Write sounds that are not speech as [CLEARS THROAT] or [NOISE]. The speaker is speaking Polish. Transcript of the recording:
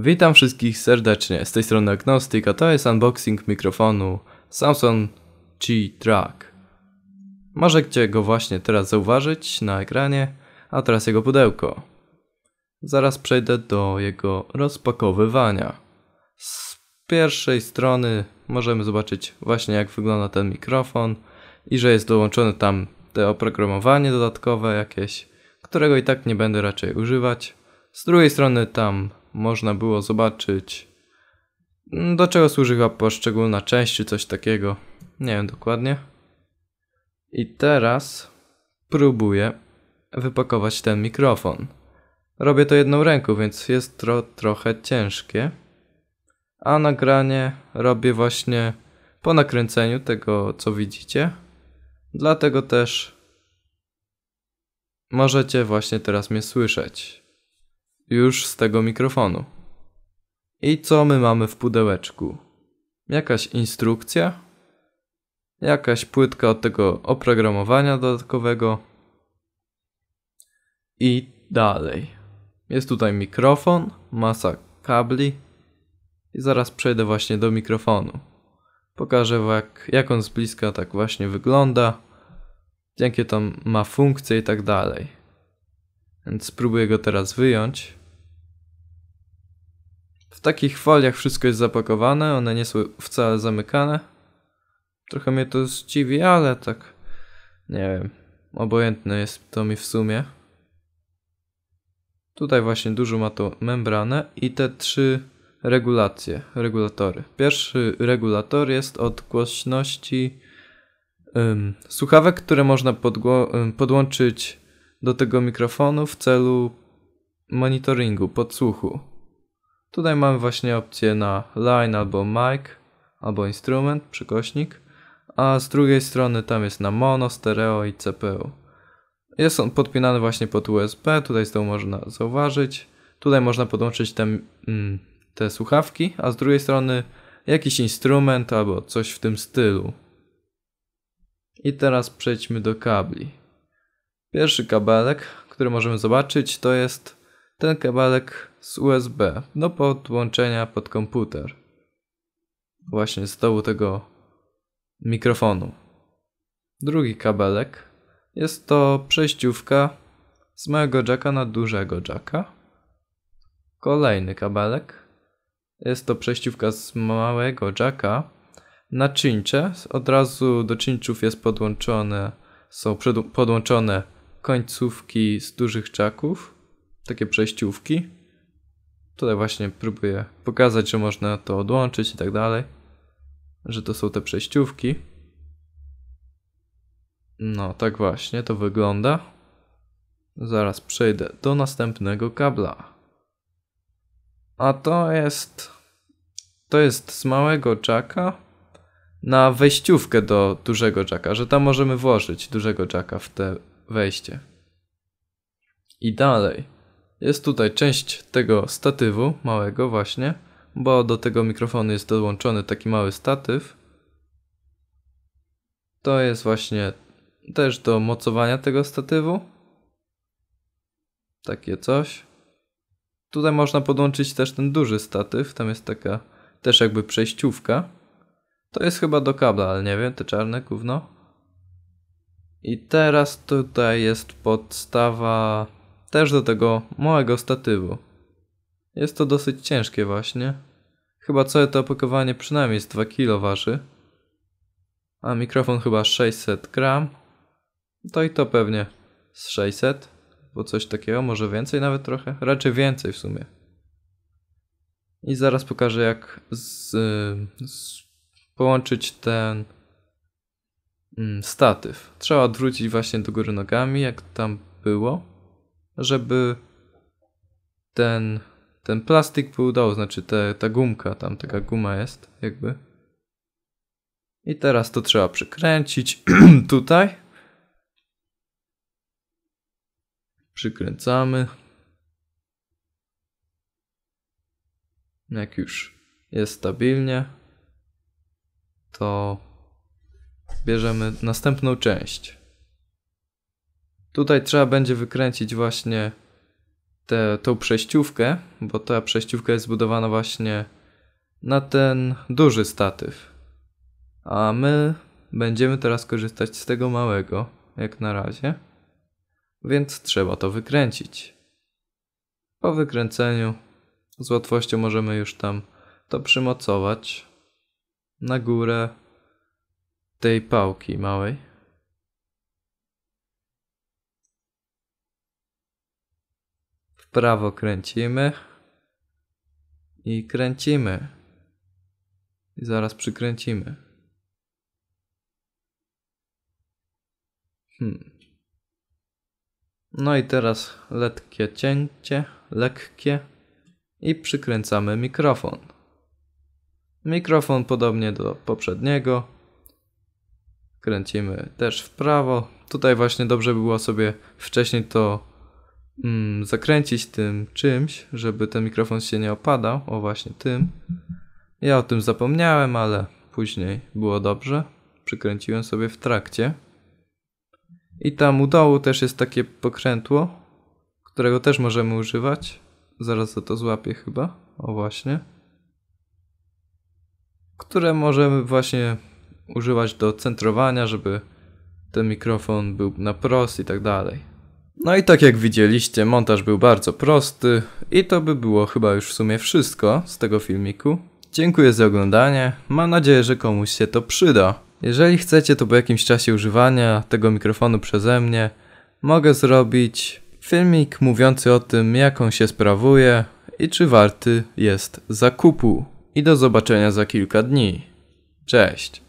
Witam wszystkich serdecznie, z tej strony Agnostic, a to jest unboxing mikrofonu Samsung G-Track. Możecie go właśnie teraz zauważyć na ekranie, a teraz jego pudełko. Zaraz przejdę do jego rozpakowywania. Z pierwszej strony możemy zobaczyć właśnie jak wygląda ten mikrofon i że jest dołączone tam te oprogramowanie dodatkowe jakieś, którego i tak nie będę raczej używać. Z drugiej strony tam można było zobaczyć do czego służy chyba poszczególna część czy coś takiego. Nie wiem dokładnie. I teraz próbuję wypakować ten mikrofon. Robię to jedną ręką, więc jest to trochę ciężkie. A nagranie robię właśnie po nakręceniu tego, co widzicie. Dlatego też możecie właśnie teraz mnie słyszeć. Już z tego mikrofonu. I co my mamy w pudełeczku? Jakaś instrukcja? Jakaś płytka od tego oprogramowania dodatkowego? I dalej. Jest tutaj mikrofon, masa kabli i zaraz przejdę właśnie do mikrofonu. Pokażę jak, jak on z bliska tak właśnie wygląda, jakie tam ma funkcje i tak dalej. Więc spróbuję go teraz wyjąć. W takich foliach wszystko jest zapakowane, one nie są wcale zamykane. Trochę mnie to zdziwi, ale tak nie wiem, obojętne jest to mi w sumie. Tutaj właśnie dużo ma to membranę i te trzy regulacje, regulatory. Pierwszy regulator jest od głośności um, słuchawek, które można um, podłączyć do tego mikrofonu w celu monitoringu, podsłuchu. Tutaj mamy właśnie opcję na line albo mic, albo instrument, przykośnik, a z drugiej strony tam jest na mono, stereo i CPU. Jest on podpinany właśnie pod USB, tutaj z tyłu można zauważyć. Tutaj można podłączyć te, mm, te słuchawki, a z drugiej strony jakiś instrument albo coś w tym stylu. I teraz przejdźmy do kabli. Pierwszy kabelek, który możemy zobaczyć, to jest ten kabelek z USB do podłączenia pod komputer. Właśnie z dołu tego mikrofonu. Drugi kabelek jest to przejściówka z małego jacka na dużego jacka. Kolejny kabelek jest to przejściówka z małego jacka na czyncze. Od razu do czynczów jest podłączone, są podłączone końcówki z dużych jacków, takie przejściówki. Tutaj właśnie próbuję pokazać, że można to odłączyć i tak dalej, że to są te przejściówki. No, tak właśnie to wygląda. Zaraz przejdę do następnego kabla. A to jest. To jest z małego jacka na wejściówkę do dużego jacka, że tam możemy włożyć dużego jacka w te wejście. I dalej. Jest tutaj część tego statywu małego właśnie, bo do tego mikrofonu jest dołączony taki mały statyw. To jest właśnie też do mocowania tego statywu. Takie coś. Tutaj można podłączyć też ten duży statyw, tam jest taka też jakby przejściówka. To jest chyba do kabla, ale nie wiem, te czarne gówno. I teraz tutaj jest podstawa też do tego małego statywu. Jest to dosyć ciężkie właśnie. Chyba całe to opakowanie przynajmniej z 2 kg waży. A mikrofon chyba 600 gram. To i to pewnie z 600, bo coś takiego, może więcej nawet trochę, raczej więcej w sumie. I zaraz pokażę jak z, z połączyć ten mm, statyw. Trzeba odwrócić właśnie do góry nogami, jak tam było, żeby ten, ten plastik był dał, znaczy te, ta gumka, tam taka guma jest, jakby. I teraz to trzeba przykręcić [CLEARS THROAT] tutaj. Przykręcamy. Jak już jest stabilnie, to bierzemy następną część. Tutaj trzeba będzie wykręcić właśnie tę tą przejściówkę, bo ta przejściówka jest zbudowana właśnie na ten duży statyw. A my będziemy teraz korzystać z tego małego, jak na razie. Więc trzeba to wykręcić. Po wykręceniu z łatwością możemy już tam to przymocować na górę tej pałki małej. Prawo kręcimy i kręcimy. I zaraz przykręcimy. Hmm. No i teraz lekkie cięcie, lekkie i przykręcamy mikrofon. Mikrofon podobnie do poprzedniego. Kręcimy też w prawo. Tutaj właśnie dobrze było sobie wcześniej to mm, zakręcić tym czymś, żeby ten mikrofon się nie opadał. O właśnie tym. Ja o tym zapomniałem, ale później było dobrze. Przykręciłem sobie w trakcie. I tam u dołu też jest takie pokrętło, którego też możemy używać. Zaraz za to złapię chyba. O właśnie. Które możemy właśnie używać do centrowania, żeby ten mikrofon był na prost i tak dalej. No i tak jak widzieliście, montaż był bardzo prosty i to by było chyba już w sumie wszystko z tego filmiku. Dziękuję za oglądanie, mam nadzieję, że komuś się to przyda. Jeżeli chcecie, to po jakimś czasie używania tego mikrofonu przeze mnie mogę zrobić filmik mówiący o tym, jak on się sprawuje i czy warty jest zakupu. I do zobaczenia za kilka dni. Cześć!